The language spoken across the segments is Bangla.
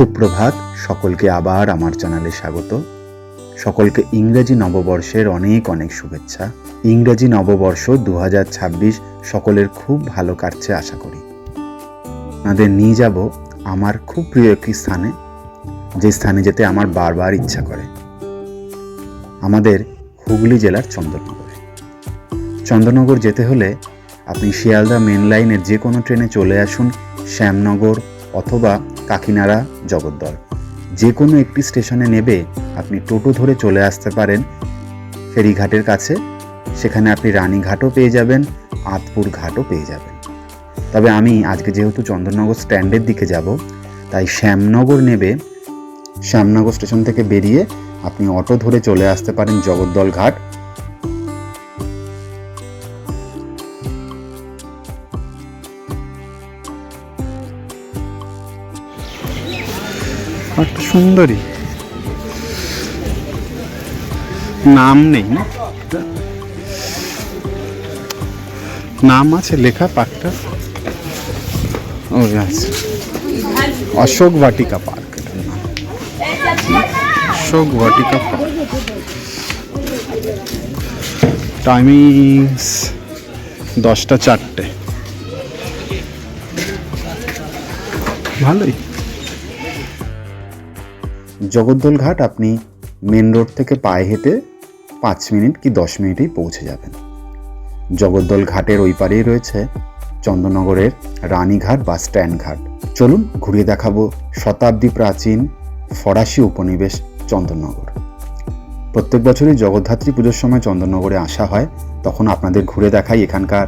সুপ্রভাত, সকলকে আবার আমার চ্যানেলে স্বাগত। সকলকে ইংরেজি নববর্ষের অনেক অনেক শুভেচ্ছা। ইংরেজি নববর্ষ দু হাজার ছাব্বিশ সকলের খুব ভালো কাটছে আশা করি। আপনাদের নিয়ে যাব আমার খুব প্রিয় একটি স্থানে, যে স্থানে যেতে আমার বারবার ইচ্ছা করে। আমাদের হুগলি জেলার চন্দননগরে। চন্দননগর যেতে হলে আপনি শিয়ালদা মেন লাইনের যে কোনো ট্রেনে চলে আসুন, শ্যামনগর অথবা কাকিনাড়া জগদ্দল। যে কোনো একটি স্টেশনে নেবে আপনি টোটো ধরে চলে আসতে পারেন ফেরিঘাটের কাছে। সেখানে আপনি রানীঘাটও পেয়ে যাবেন, আতপুর ঘাটও পেয়ে যাবেন। তবে আমি আজকে যেহেতু চন্দননগর স্ট্যান্ডের দিকে যাব, তাই শ্যামনগর নেবে। শ্যামনগর স্টেশন থেকে বেরিয়ে আপনি অটো ধরে চলে আসতে পারেন জগদ্দল ঘাট। সুন্দরী। নাম নেই না? নাম আছে, লেখা পার্কটা। ও আছে Ashok Vatika park Ashok Vatika park. Timings দশটা চারটে। ভালোই। জগদ্দল ঘাট আপনি মেন রোড থেকে পায়ে হেঁটে পাঁচ মিনিট কি দশ মিনিটেই পৌঁছে যাবেন। জগদ্দল ঘাটের ওই পারেই রয়েছে চন্দননগরের রানীঘাট বা স্ট্যান্ড ঘাট চলুন ঘুরিয়ে দেখাবো শতাব্দী প্রাচীন ফরাসি উপনিবেশ চন্দননগর। প্রত্যেক বছরই জগদ্ধাত্রী পুজোর সময় চন্দননগরে আসা হয়, তখন আপনাদের ঘুরে দেখাই এখানকার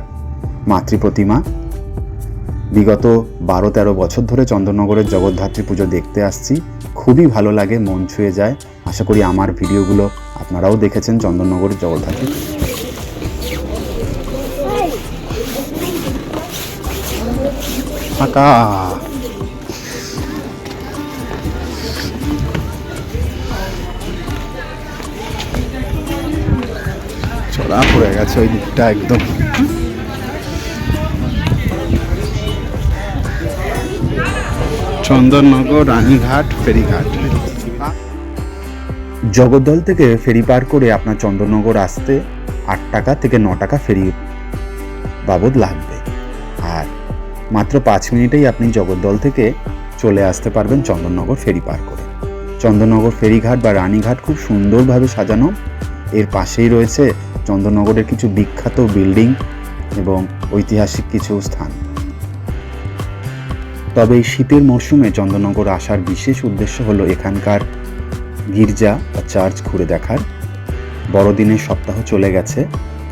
মাতৃ প্রতিমা। বিগত বারো তেরো বছর ধরে চন্দননগরের জগদ্ধাত্রী পুজো দেখতে আসছি। খুবই ভালো লাগে, মন ছুঁয়ে যায়। আশা করি আমার ভিডিওগুলো আপনারাও দেখেছেন চন্দননগরের জগদ্ধাত্রী। ফাঁকা। চড়া পড়ে গেছে ওই দিকটা একদম। চন্দননগর রানীঘাট, ফেরিঘাট। জগদ্দল থেকে ফেরি পার করে আপনার চন্দননগর আসতে আট টাকা থেকে ন টাকা ফেরি বাবদ লাগবে। আর মাত্র পাঁচ মিনিটেই আপনি জগদ্দল থেকে চলে আসতে পারবেন চন্দননগর ফেরি পার করে। চন্দননগর ফেরিঘাট বা রানীঘাট খুব সুন্দরভাবে সাজানো। এর পাশেই রয়েছে চন্দননগরের কিছু বিখ্যাত বিল্ডিং এবং ঐতিহাসিক কিছু স্থান। তবে এই শীতের মরশুমে চন্দননগর আসার বিশেষ উদ্দেশ্য হলো এখানকার গির্জা বা চার্চ ঘুরে দেখার। বড়দিনের সপ্তাহ চলে গেছে,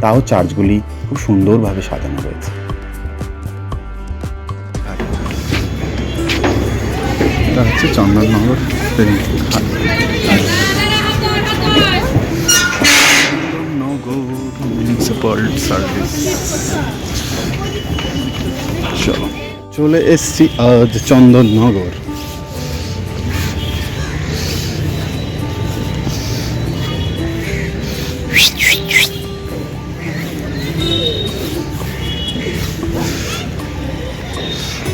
তাও চার্চগুলি খুব সুন্দরভাবে সাজানো রয়েছে। এটা হচ্ছে চন্দননগর মিউনিসিপাল সার্ভিস চলে এসছি আজ চন্দননগর।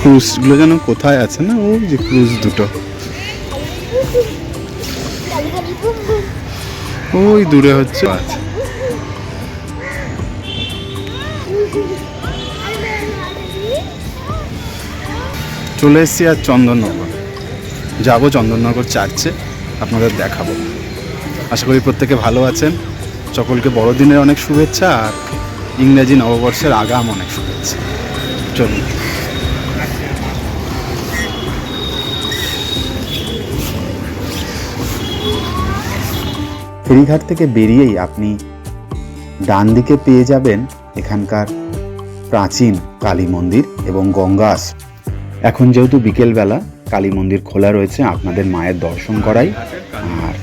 ক্রুজগুলো যেন কোথায় আছে না, ওই যে ক্রুজ দুটো। ওই দূরে হচ্ছে আছে চলে এসেছি আর চন্দননগর। যাব চন্দননগর চার্চে, আপনাদের দেখাবো। আশা করি প্রত্যেকে ভালো আছেন। সকলকে বড়দিনের অনেক শুভেচ্ছা আর ইংরেজি নববর্ষের আগাম অনেক শুভেচ্ছা। চলুন। ফেরিঘাট থেকে বেরিয়েই আপনি ডান দিকে পেয়ে যাবেন এখানকার প্রাচীন কালী মন্দির এবং গঙ্গা আশ্রম। এখন যেহেতু বিকেলবেলা কালী মন্দির খোলা রয়েছে আপনাদের মায়ের দর্শন করাই। আর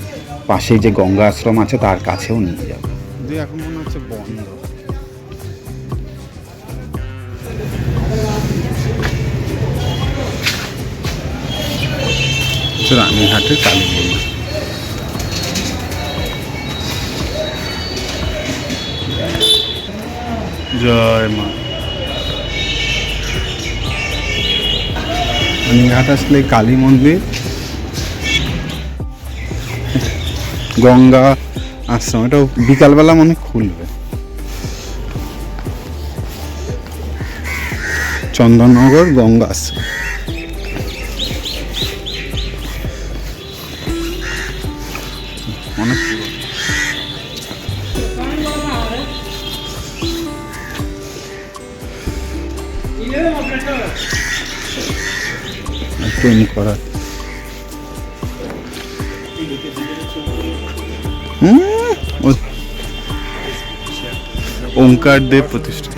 পাশেই যে গঙ্গা আশ্রম আছে তার কাছেও নিয়ে যাব। এখন মনে হচ্ছে বন্ধ। রানীঘাটের কালী মন্দির। জয় মা। রানীঘাট আসলে কালী মন্দির। গঙ্গা আশ্রম এটা বিকালবেলা মনে খুলবে। চন্দননগর গঙ্গা আশ্রম। প্রেম করা। ওঙ্কার দেব প্রতিষ্ঠা।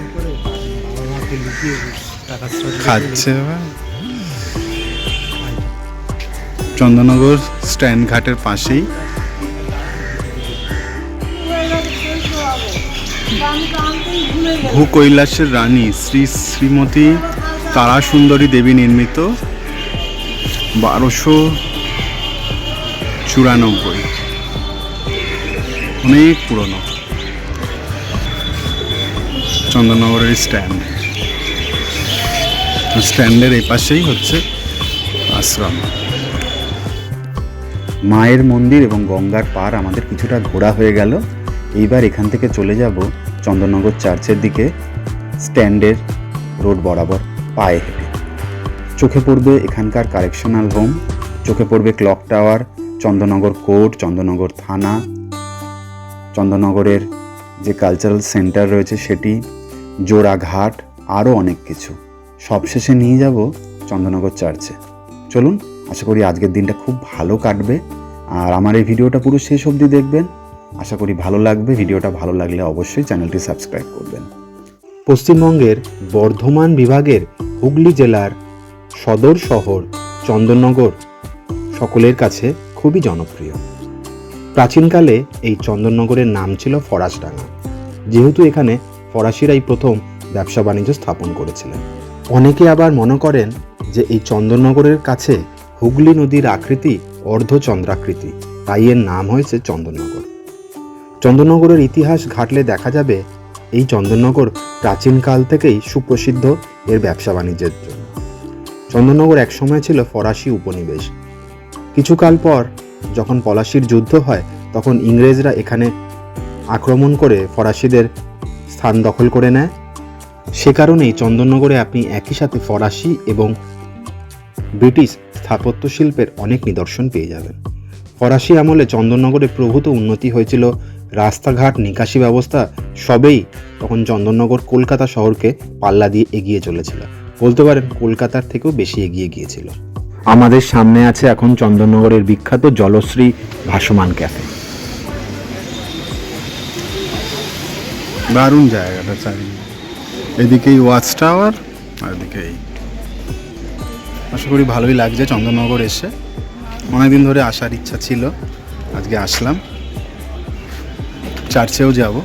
খাচ্ছে। চন্দননগর স্ট্যান্ড ঘাটের পাশেই। ভূ কৈলাসের রানী শ্রী শ্রীমতী তারা সুন্দরী দেবী নির্মিত বারোশো চুরানব্বই। অনেক পুরনো। চন্দননগরের স্ট্যান্ড। স্ট্যান্ডের এই পাশেই হচ্ছে আশ্রম। মায়ের মন্দির এবং গঙ্গার পার আমাদের কিছুটা ঘোরা হয়ে গেল। এইবার এখান থেকে চলে যাব চন্দননগর চার্চের দিকে, স্ট্যান্ডের রোড বরাবর পায়ে হেঁটে। চোখে পড়বে এখানকার কারেকশনাল হোম, চোখে পড়বে clock tower, Chandannagar court, Chandannagar থানা, চন্দননগরের যে কালচারাল সেন্টার রয়েছে সেটি, জোড়াঘাট আরও অনেক কিছু। সবশেষে নিয়ে যাব চন্দননগর চার্চে চলুন, আশা করি আজকের দিনটা খুব ভালো কাটবে। আর আমার এই ভিডিওটা পুরো শেষ অবধি দেখবেন। আশা করি ভালো লাগবে। ভিডিওটা ভালো লাগলে অবশ্যই চ্যানেলটি সাবস্ক্রাইব করবেন। পশ্চিমবঙ্গের বর্ধমান বিভাগের হুগলি জেলার সদর শহর, চন্দননগর, সকলের কাছে খুবই জনপ্রিয়। প্রাচীনকালে এই চন্দননগরের নাম ছিল ফরাসডাঙ্গা। যেহেতু এখানে ফরাসিরাই প্রথম ব্যবসা বাণিজ্য স্থাপন করেছিলেন। অনেকে আবার মনে করেন যে এই চন্দননগরের কাছে হুগলি নদীর আকৃতি অর্ধচন্দ্রাকৃতি, তাই এর নাম হয়েছে চন্দননগর। চন্দননগরের ইতিহাস ঘাটলে দেখা যাবে, এই চন্দননগর প্রাচীনকাল থেকেই সুপ্রসিদ্ধ এর ব্যবসা বাণিজ্যের জন্য। চন্দননগর একসময় ছিল ফরাসি উপনিবেশ। কিছুকাল পর যখন পলাশির যুদ্ধ হয়, তখন ইংরেজরা এখানে আক্রমণ করে ফরাসিদের স্থান দখল করে নেয়। সে কারণেই চন্দননগরে আপনি একই সাথে ফরাসি এবং ব্রিটিশ স্থাপত্য শিল্পের অনেক নিদর্শন পেয়ে যাবেন। ফরাসি আমলে চন্দননগরে প্রভূত উন্নতি হয়েছিল। রাস্তাঘাট, নিকাশি ব্যবস্থা সবেই তখন চন্দননগর কলকাতা শহরকে পাল্লা দিয়ে এগিয়ে চলেছিল। বলতে পারেন কলকাতার থেকেও বেশি এগিয়ে গিয়েছিল। আমাদের সামনে আছে এখন চন্দননগরের বিখ্যাত জলশ্রী ভাসমান ক্যাফে। দারুণ জায়গাটা চারিদিকে। এদিকেই ওয়াচ টাওয়ার আর এদিকে এই। আশা করি ভালোই লাগছে চন্দননগর এসে। অনেকদিন ধরে আসার ইচ্ছা ছিল আজকে আসলাম। চার্চেও যাব।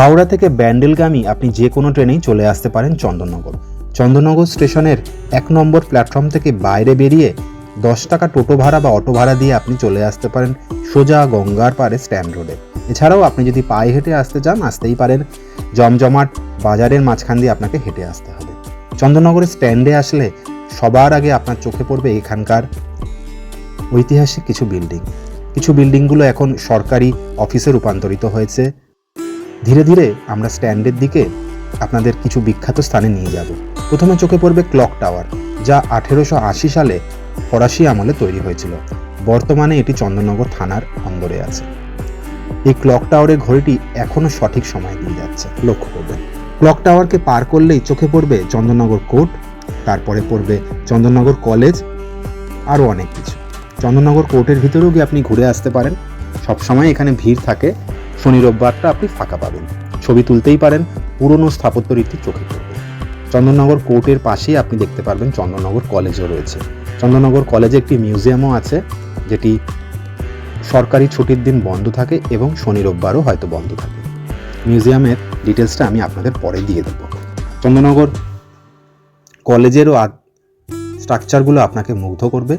হাওড়া থেকে ব্যান্ডেলগামী আপনি যে কোনো ট্রেনেই চলে আসতে পারেন চন্দননগর। চন্দননগর স্টেশনের এক নম্বর প্ল্যাটফর্ম থেকে বাইরে বেরিয়ে দশ টাকা টোটো ভাড়া বা অটো ভাড়া দিয়ে আপনি চলে আসতে পারেন সোজা গঙ্গার পাড়ে স্ট্যান্ড রোডে। এছাড়াও আপনি যদি পায়ে হেঁটে আসতে চান, আসতেই পারেন জমজমাট বাজারের মাঝখান দিয়ে আপনাকে হেঁটে আসতে হবে। চন্দননগরের স্ট্যান্ডে আসলে সবার আগে আপনার চোখে পড়বে এখানকার ঐতিহাসিক কিছু বিল্ডিং। কিছু বিল্ডিংগুলো এখন সরকারি অফিসে রূপান্তরিত হয়েছে। ধীরে ধীরে আমরা স্ট্যান্ডের দিকে আপনাদের কিছু বিখ্যাত স্থানে নিয়ে যাব। প্রথমে চোখে পড়বে ক্লক টাওয়ার, যা আঠেরোশো আশি সালে ফরাসি আমলে তৈরি হয়েছিল। বর্তমানে এটি চন্দননগর থানার অন্দরে আছে। এই ক্লক টাওয়ারের ঘড়িটি এখনও সঠিক সময় দিয়ে যাচ্ছে। লক্ষ্য করবেন, ক্লক টাওয়ারকে পার করলেই চোখে পড়বে চন্দননগর কোর্ট, তারপরে পড়বে চন্দননগর কলেজ, আরও অনেক কিছু। চন্দননগর কোর্টের ভিতরেও গিয়ে আপনি ঘুরে আসতে পারেন। সবসময় এখানে ভিড় থাকে। শনি রোববারটা আপনি ফাঁকা পাবেন। ছবি তুলতেই পারেন, পুরনো স্থাপত্য রীতি চোখে পড়বে। চন্দননগর কোর্টের পাশেই আপনি দেখতে পারবেন চন্দননগর কলেজও রয়েছে। চন্দননগর কলেজে একটি মিউজিয়ামও আছে, যেটি সরকারি ছুটির দিন বন্ধ থাকে এবং শনি রোববারও হয়তো বন্ধ থাকে। মিউজিয়ামের ডিটেলসটা আমি আপনাদের পরে দিয়ে দেবো। চন্দননগর কলেজেরও স্ট্রাকচারগুলো আপনাকে মুগ্ধ করবে।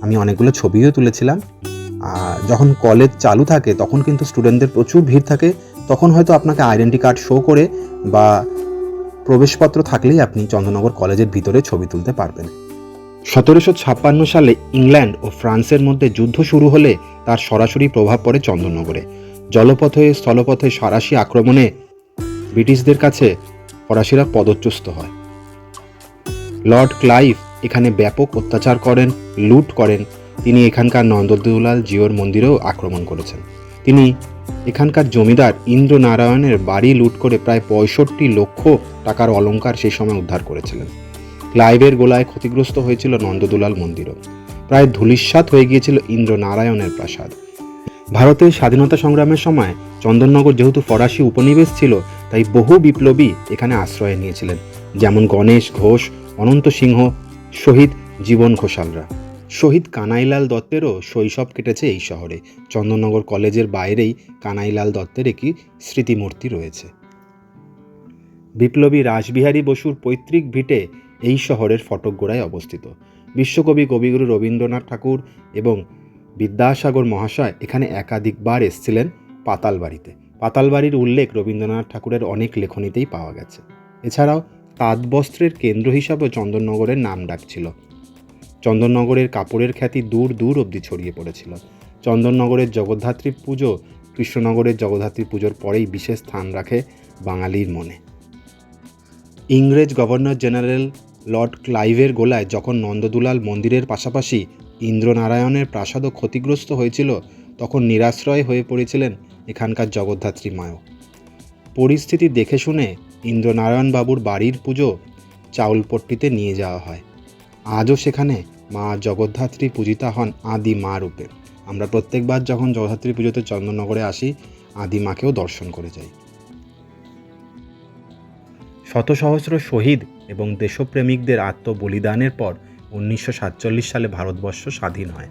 আমি অনেকগুলো ছবিও তুলেছিলাম। যখন কলেজ চালু থাকে, তখন কিন্তু স্টুডেন্টদের প্রচুর ভিড় থাকে। তখন হয়তো আপনাকে আইডেন্টি কার্ড শো করে বা প্রবেশপত্র থাকলেই আপনি চন্দননগর কলেজের ভিতরে ছবি তুলতে পারবেন। সতেরোশো ছাপ্পান্ন সালে ইংল্যান্ড ও ফ্রান্সের মধ্যে যুদ্ধ শুরু হলে তার সরাসরি প্রভাব পড়ে চন্দননগরে জলপথে, স্থলপথে সারাশি আক্রমণে ব্রিটিশদের কাছে ফরাসিরা পদচ্যুত হয়। লর্ড ক্লাইভ এখানে ব্যাপক অত্যাচার করেন, লুট করেন তিনি এখানকার নন্দদুলাল জিওর মন্দিরেও আক্রমণ করেছেন। তিনি এখানকার জমিদার ইন্দ্রনারায়ণের বাড়ি লুট করে প্রায় পঁয়ষট্টি লক্ষ টাকার অলংকার সেই সময় উদ্ধার করেছিলেন। ক্লাইভের গোলায় ক্ষতিগ্রস্ত হয়েছিল নন্দদুলাল মন্দিরও। প্রায় ধূলিস্যাৎ হয়ে গিয়েছিল ইন্দ্রনারায়ণের প্রাসাদ। ভারতের স্বাধীনতা সংগ্রামের সময় চন্দননগর যেহেতু ফরাসি উপনিবেশ ছিল, তাই বহু বিপ্লবী এখানে আশ্রয় নিয়েছিলেন, যেমন গণেশ ঘোষ, অনন্ত সিংহ, শহীদ জীবন ঘোষালরা। শহীদ কানাইলাল দত্তেরও শৈশব কেটেছে এই শহরে। চন্দননগর কলেজের বাইরেই কানাইলাল দত্তের একটি স্মৃতিমূর্তি রয়েছে। বিপ্লবী রাসবিহারী বসুর পৈতৃক ভিটে এই শহরের ফটকগোড়ায় অবস্থিত। বিশ্বকবি কবিগুরু রবীন্দ্রনাথ ঠাকুর এবং বিদ্যাসাগর মহাশয় এখানে একাধিকবার এসেছিলেন পাতালবাড়িতে। পাতালবাড়ির উল্লেখ রবীন্দ্রনাথ ঠাকুরের অনেক লেখনীতেই পাওয়া গেছে। এছাড়াও তাঁতবস্ত্রের কেন্দ্র হিসাবেও চন্দননগরের নাম ডাকছিল চন্দননগরের কাপড়ের খ্যাতি দূর দূর অবধি ছড়িয়ে পড়েছিল। চন্দননগরের জগদ্ধাত্রী পুজো কৃষ্ণনগরের জগদ্ধাত্রী পুজোর পরেই বিশেষ স্থান রাখে বাঙালির মনে। ইংরেজ গভর্নর জেনারেল লর্ড ক্লাইভের গোলায় যখন নন্দদুলাল মন্দিরের পাশাপাশি ইন্দ্রনারায়ণের প্রাসাদও ক্ষতিগ্রস্ত হয়েছিল, তখন নিরাশ্রয় হয়ে পড়েছিলেন এখানকার জগদ্ধাত্রী মায়ও পরিস্থিতি দেখে শুনে ইন্দ্রনারায়ণ বাবুর বাড়ির পুজো চাউলপট্টিতে নিয়ে যাওয়া হয়। আজও সেখানে মা জগদ্ধাত্রী পূজিতা হন আদি মা রূপে। আমরা প্রত্যেকবার যখন জগদ্ধাত্রী পুজোতে চন্দননগরে আসি, আদি মাকেও দর্শন করে যাই। শত সহস্র শহীদ এবং দেশপ্রেমিকদের আত্মবলিদানের পর উনিশশো সাতচল্লিশ সালে ভারতবর্ষ স্বাধীন হয়।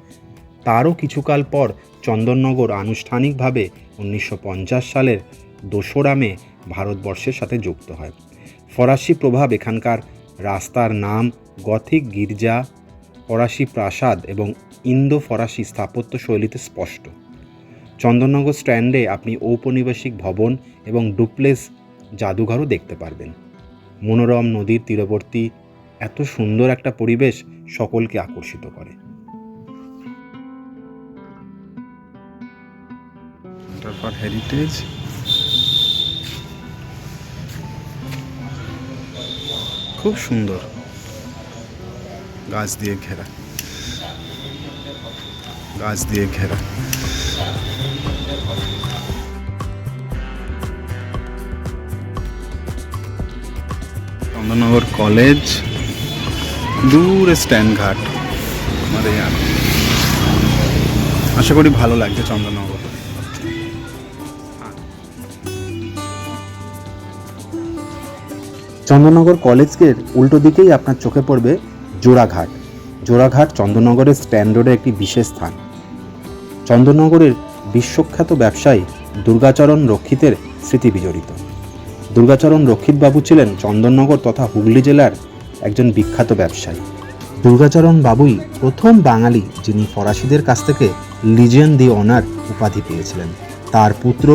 তারও কিছুকাল পর চন্দননগর আনুষ্ঠানিকভাবে উনিশশো পঞ্চাশ সালের দোসরা মে ভারতবর্ষের সাথে যুক্ত হয়। ফরাসি প্রভাব এখানকার রাস্তার নাম গথিক গির্জা ফরাসি প্রাসাদ এবং ইন্দো ফরাসি স্থাপত্য শৈলীতে স্পষ্ট। চন্দননগর স্ট্যান্ডে আপনি ঔপনিবেশিক ভবন এবং ডুপ্লেস জাদুঘরও দেখতে পারবেন। মনোরম নদীর তীরবর্তী এত সুন্দর একটা পরিবেশ সকলকে আকর্ষিত করে। হেরিটেজ খুব সুন্দর। গাছ দিয়ে ঘেরা। গাছ দিয়ে ঘেরা। চন্দননগর কলেজ, দূরে স্ট্যান্ড ঘাট, আমাদের আশা করি ভালো লাগছে চন্দননগর। চন্দননগর কলেজের উল্টো দিকেই আপনার চোখে পড়বে জোড়াঘাট। জোড়াঘাট চন্দননগরের স্ট্যান্ড একটি বিশেষ স্থান। চন্দননগরের বিশ্বখ্যাত ব্যবসায়ী দুর্গাচরণ রক্ষিতের স্মৃতি বিজড়িত। দুর্গাচরণ রক্ষিতবাবু ছিলেন চন্দননগর তথা হুগলি জেলার একজন বিখ্যাত ব্যবসায়ী। দুর্গাচরণ বাবুই প্রথম বাঙালি যিনি ফরাসিদের কাছ থেকে লিজেন দি অনার উপাধি পেয়েছিলেন। তার পুত্র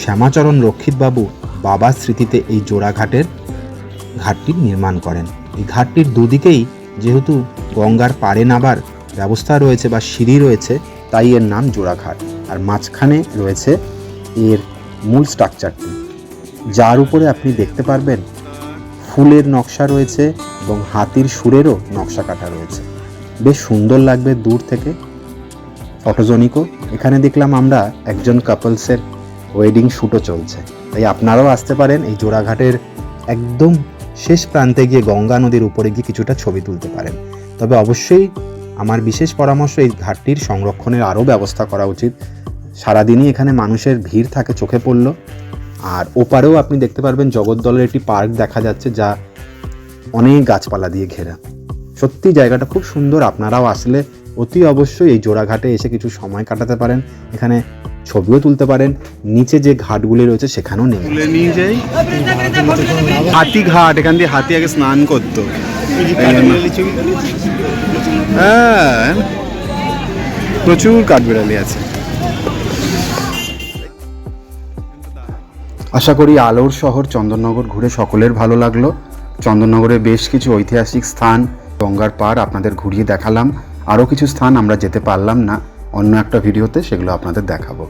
শ্যামাচরণ রক্ষিতবাবু বাবার স্মৃতিতে এই জোড়াঘাটের ঘাটটি নির্মাণ করেন। এই ঘাটটির দুদিকেই যেহেতু গঙ্গার পাড়ে নাবার ব্যবস্থা রয়েছে বা সিঁড়ি রয়েছে, তাই এর নাম জোড়াঘাট। আর মাঝখানে রয়েছে এর মূল স্ট্রাকচারটি যার উপরে আপনি দেখতে পারবেন ফুলের নকশা রয়েছে এবং হাতির সুরেরও নকশা কাটা রয়েছে। বেশ সুন্দর লাগবে দূর থেকে। ফটোজনিকও এখানে দেখলাম আমরা একজন কাপলসের ওয়েডিং শ্যুটও চলছে। তাই আপনারাও আসতে পারেন এই জোড়াঘাটের একদম শেষ প্রান্তে গিয়ে গঙ্গা নদীর উপরে গিয়ে কিছুটা ছবি তুলতে পারেন। তবে অবশ্যই আমার বিশেষ পরামর্শ এই ঘাটটির সংরক্ষণের আরও ব্যবস্থা করা উচিত। সারাদিনই এখানে মানুষের ভিড় থাকে, চোখে পড়ল। আর ওপারেও আপনি দেখতে পারবেন জগদ্দলের একটি পার্ক দেখা যাচ্ছে যা অনেক গাছপালা দিয়ে ঘেরা। সত্যি জায়গাটা খুব সুন্দর। আপনারাও আসলে অতি অবশ্যই এই জোড়াঘাটে এসে কিছু সময় কাটাতে পারেন। এখানে ছবিও তুলতে পারেন। নিচে যে ঘাটগুলি রয়েছে সেখানেও নেমে তুলে নিয়ে যাই। হাতি ঘাট এখান দিয়ে হাতি আগে স্নান করতো। হ্যাঁ প্রচুর কাঠবিড়ালি আছে। আশা করি আলোর শহর চন্দননগর ঘুরে সকলের ভালো লাগল। চন্দননগরে বেশ কিছু ঐতিহাসিক স্থান গঙ্গার পার আপনাদের ঘুরিয়ে দেখালাম। আরও কিছু স্থান আমরা যেতে পারলাম না, অন্য একটা ভিডিওতে সেগুলো আপনাদের দেখাবো।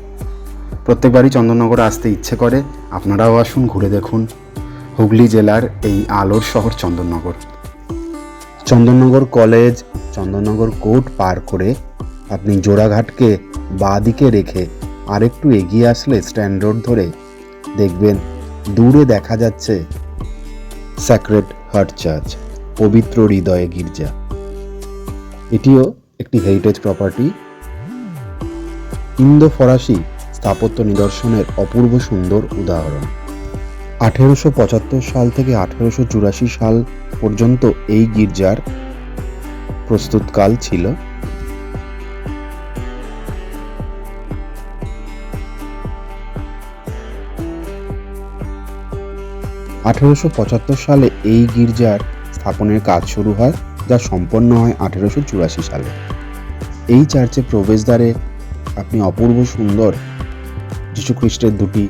প্রত্যেকবারই চন্দননগর আসতে ইচ্ছে করে, আপনারাও আসুন, ঘুরে দেখুন। হুগলি জেলার এই আলোর শহর চন্দননগর। চন্দননগর কলেজ, চন্দননগর কোর্ট পার করে আপনি জোড়াঘাটকে বাঁ দিকে রেখে আরেকটু এগিয়ে আসলে স্ট্যান্ড রোড ধরে দেখবেন দূরে দেখা যাচ্ছে স্যাক্রেড হার্ট চার্চ পবিত্র হৃদয়ে গির্জা। এটিও একটি হেরিটেজ প্রপার্টি ইন্দো ফরাসি স্থাপত্য নিদর্শনের অপূর্ব সুন্দর উদাহরণ। আঠেরোশো পঁচাত্তর সাল থেকে আঠেরোশো চুরাশি সাল পর্যন্ত এই গির্জার প্রস্তুতকাল ছিল। আঠেরোশো পঁচাত্তর সালে এই গির্জার স্থাপনের কাজ শুরু হয়। যা সম্পন্ন হয় আঠেরোশো চুরাশি সালে। এই চার্চে প্রবেশদ্বারে আপনি অপূর্ব সুন্দর যীশুখ্রিস্টের দুটি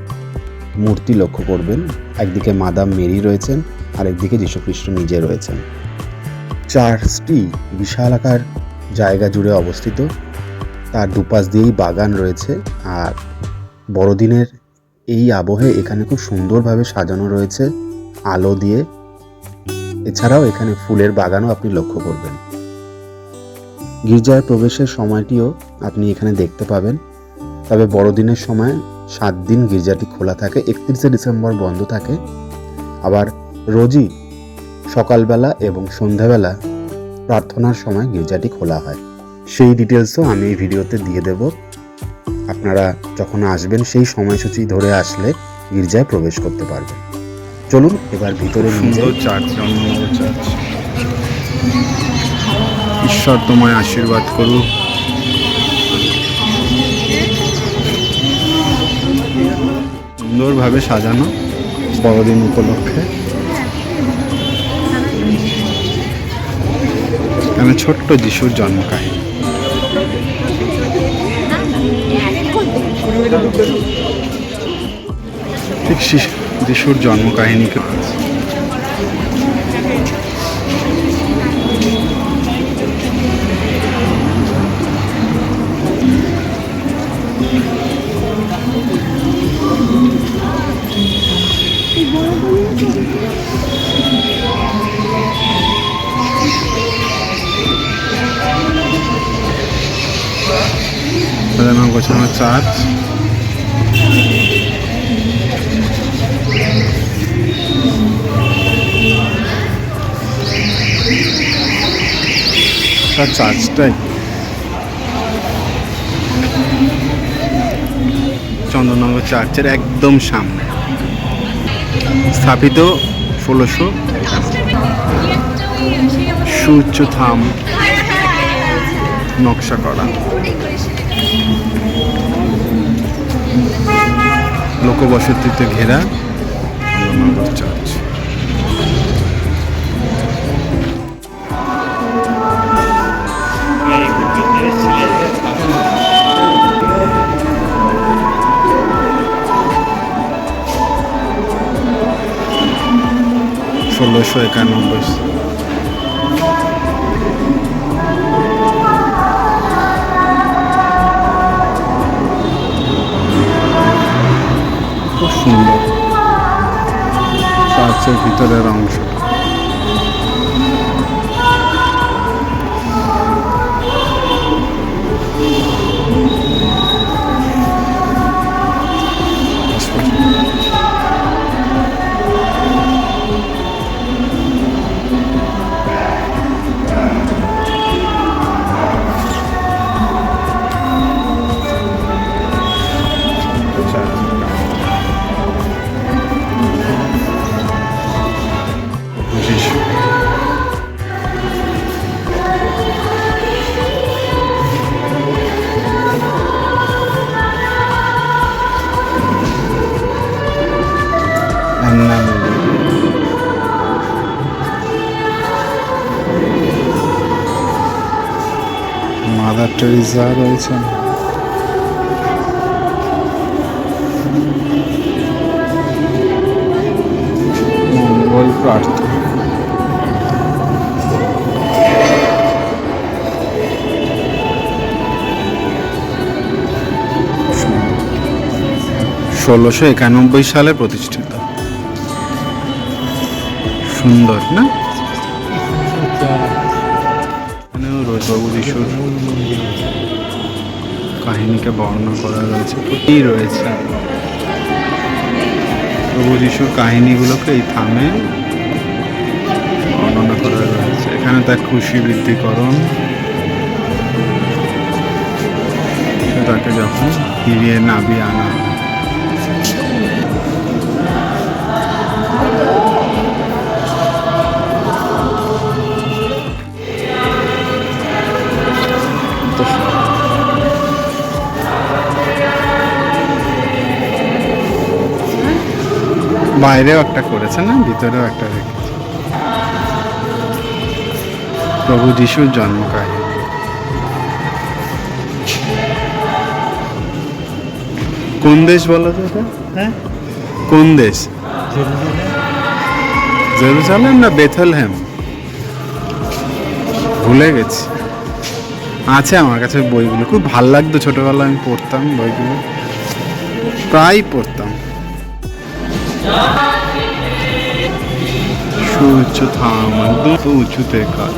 মূর্তি লক্ষ্য করবেন। একদিকে মাদাম মেরি রয়েছেন আর একদিকে যীশুখ্রিস্ট নিজে রয়েছেন। চার্চটি বিশালাকার জায়গা জুড়ে অবস্থিত। তার দুপাশ দিয়েই বাগান রয়েছে আর বড়দিনের এই আবহে এখানে খুব সুন্দরভাবে সাজানো রয়েছে। আলো দিয়ে এছাড়াও এখানে ফুলের বাগানও আপনি লক্ষ্য করবেন। গির্জার প্রবেশের সময়টিও আপনি এখানে দেখতে পাবেন। তবে বড়দিনের সময় সাত দিন গির্জাটি খোলা থাকে, একত্রিশে ডিসেম্বর বন্ধ থাকে। আবার রোজই সকালবেলা এবং সন্ধ্যাবেলা প্রার্থনার সময় গির্জাটি খোলা হয়। সেই ডিটেলসও আমি এই ভিডিওতে দিয়ে দেব। আপনারা যখন আসবেন, সেই সময়সূচি ধরে আসলে গির্জায় প্রবেশ করতে পারবেন। চলুন এবার ভিতরে সুন্দর ঈশ্বর তোমায় আশীর্বাদ করুক। সুন্দরভাবে সাজানো বড়দিন উপলক্ষে। এখানে ছোট্ট যিশুর জন্ম কাহিনী ঠিক শিশু- যিশুর জন্ম কাহিনীকে সাজানো গোছানো চার্চ তার চার্চটাই। চন্দননগর চার্চের একদম সামনে। স্থাপিত ষোলোশো সুউচ্চ থাম নকশা করা। লোকবসতিতে ঘেরা চন্দননগর চার্চ। ষোলোশো একানব্বই। খুব সুন্দর। চার্চের ভিতরের অংশটা মাদার টেরিজা রয়েছেন ষোলোশো একানব্বই সালে প্রতিষ্ঠিত। সুন্দর না? এখানেও রয়েছে যিশুর কাহিনীকে বর্ণনা করা রয়েছে প্রতি রয়েছে। প্রভু যিশুর কাহিনীগুলোকে এই থামে বর্ণনা করা রয়েছে। এখানে তার খুশি বৃদ্ধিকরণ। তাকে যখন ফিরিয়ে নাবি আনা বাইরেও একটা করেছে না ভিতরেও একটা রেখেছে। প্রভু যিশুর জন্ম কাহিনী কোন দেশ বলো তো হ্যাঁ? কোন দেশ? জেরুজালেম না বেথলহেম? ভুলে গেছি। আছে আমার কাছে বইগুলো। খুব ভালো লাগতো ছোটবেলায় আমি পড়তাম বইগুলো। প্রায় পড়তাম। সুউচ্চ থাম একদম তো উঁচুতে কাজ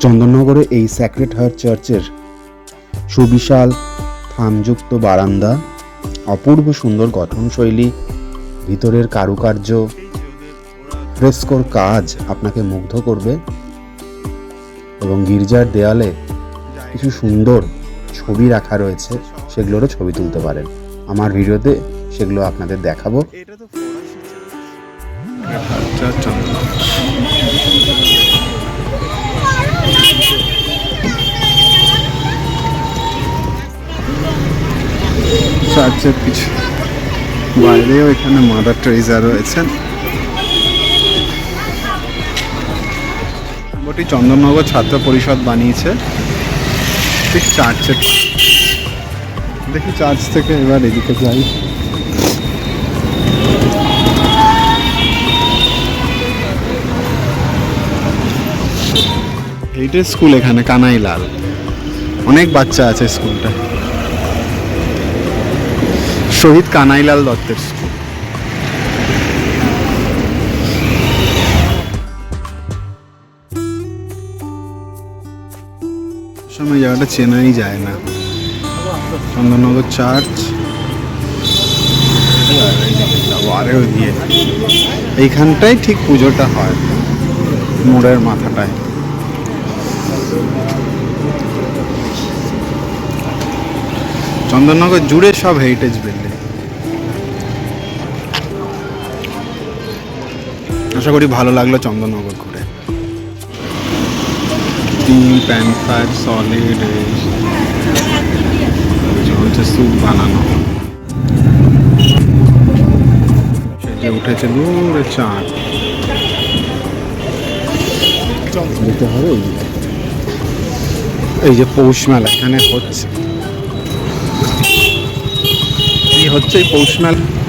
চন্দননগরে এই স্যাক্রেট হার্ট চার্চের সুবিশাল থামযুক্ত বারান্দা, অপূর্ব সুন্দর গঠনশৈলী ভিতরের কারুকার্য, ফ্রেস্কোর কাজ আপনাকে মুগ্ধ করবে এবং গির্জার দেয়ালে কিছু সুন্দর ছবি রাখা রয়েছে, সেগুলোরও ছবি তুলতে পারেন। আমার ভিডিওতে সেগুলো আপনাদের দেখাবো। চার্চের কিছু বাইরেও এখানে মাদার ট্রেজা রয়েছেন। চন্দননগর ছাত্র পরিষদ বানিয়েছে। ঠিক চার্চের দেখি চার্চ থেকে এবার এদিকে যাই। এইটা স্কুল এখানে, কানাইলাল। অনেক বাচ্চা আছে স্কুলটা শহীদ কানাইলাল দত্তের স্কুল। সময় জায়গাটা চেনাই যায় না। চন্দননগর চার্চ। আর আরেও এইখানটাই ঠিক পুজোটা হয়, মোড়ের মাথাটায়। চন্দননগর জুড়ে সব হেরিটেজ বিল্ডিং আশা করি ভালো লাগল চন্দননগর ঘুরে। স্টিল প্যান ফ্রাই সলিড হচ্ছে স্যুপ বানানো। সেজে উঠেছে দূরে চাঁদ। যেতে হবে এই যে। পৌষ মেলা এখানে হচ্ছে। কি হচ্ছে এই পৌষ মেলা।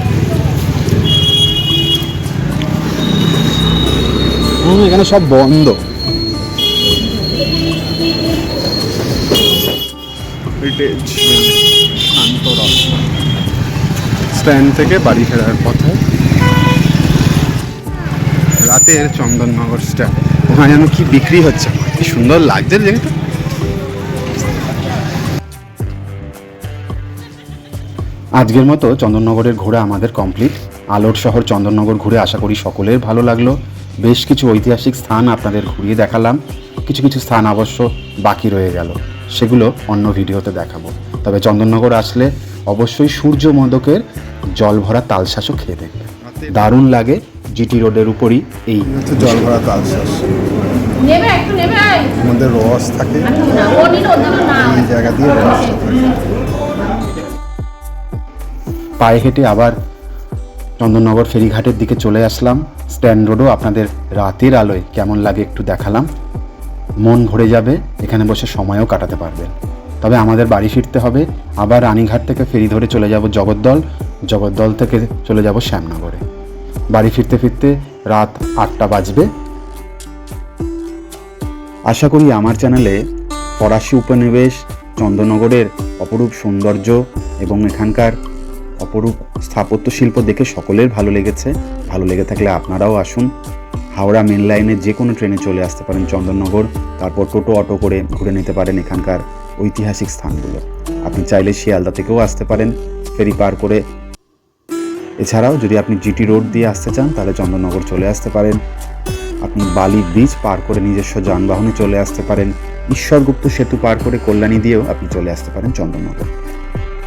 এখানে সব বন্ধ। স্ট্যান্ড থেকে বাড়ি ফেরার পথে। রাতের চন্দননগর স্ট্যান্ড ওখানে যেন কি বিক্রি হচ্ছে। কি সুন্দর লাগছে জায়গাটা আজকের মতো চন্দননগরের ঘোরা আমাদের কমপ্লিট আলোর শহর চন্দননগর ঘুরে আশা করি সকলের ভালো লাগল। বেশ কিছু ঐতিহাসিক স্থান আপনাদের ঘুরিয়ে দেখালাম। কিছু কিছু স্থান অবশ্য বাকি রয়ে গেল। সেগুলো অন্য ভিডিওতে দেখাবো। তবে চন্দননগর আসলে অবশ্যই সূর্য মদকের জল ভরা তালশাঁসও খেয়ে দেখবে দারুণ লাগে জিটি রোডের উপরই এই জল ভরা তালশাস নেবে একটু নেবে মধ্যে রস থাকে। এই জায়গা দিয়ে রস থাকে। পায়ে হেঁটে আবার চন্দননগর ফেরিঘাটের দিকে চলে আসলাম। স্ট্যান্ড রোডও আপনাদের রাতের আলোয় কেমন লাগে একটু দেখালাম। মন ভরে যাবে, এখানে বসে সময়ও কাটাতে পারবেন। তবে আমাদের বাড়ি ফিরতে হবে। আবার রানীঘাট থেকে ফেরি ধরে চলে যাব জগদ্দল জগদ্দল থেকে চলে যাব শ্যামনগরে। বাড়ি ফিরতে ফিরতে রাত আটটা বাজবে। আশা করি আমার চ্যানেলে ফরাসি উপনিবেশ, চন্দননগরের অপরূপ সৌন্দর্য এবং এখানকার অপরূপ স্থাপত্য শিল্প দেখে সকলের ভালো লেগেছে। ভালো লেগে থাকলে আপনারাও আসুন। হাওড়া মেন লাইনে যে কোনো ট্রেনে চলে আসতে পারেন চন্দননগর, তারপর টোটো, অটো করে ঘুরে নিতে পারেন এখানকার ঐতিহাসিক স্থানগুলো। আপনি চাইলে শিয়ালদা থেকেও আসতে পারেন, ফেরি পার করে। এছাড়াও যদি আপনি জিটি রোড দিয়ে আসতে চান, তাহলে চন্দননগর চলে আসতে পারেন। আপনি বালি ব্রিজ পার করে নিজস্ব যানবাহনে চলে আসতে পারেন। ঈশ্বরগুপ্ত সেতু পার করে কল্যাণী দিয়েও আপনি চলে আসতে পারেন চন্দননগর।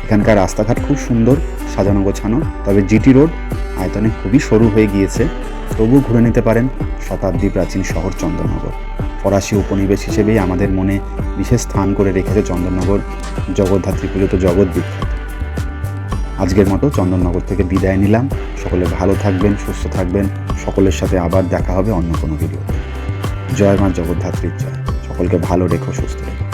এখানকার রাস্তাঘাট খুব সুন্দর, সাজানো গোছানো, তবে জিটি রোড আয়তনে খুবই সরু হয়ে গিয়েছে। তবু ঘুরে নিতে পারেন শতাব্দী প্রাচীন শহর চন্দননগর। ফরাসি উপনিবেশ হিসেবেই আমাদের মনে বিশেষ স্থান করে রেখেছে চন্দননগর জগদ্ধাত্রী পুজো তো জগৎ বিখ্যাত। আজকের মতো চন্দননগর থেকে বিদায় নিলাম। সকলে ভালো থাকবেন, সুস্থ থাকবেন। সকলের সাথে আবার দেখা হবে অন্য কোনো ভিডিওতে। জয় মা জগদ্ধাত্রীর জয়। সকলকে ভালো রেখো, সুস্থ রেখো।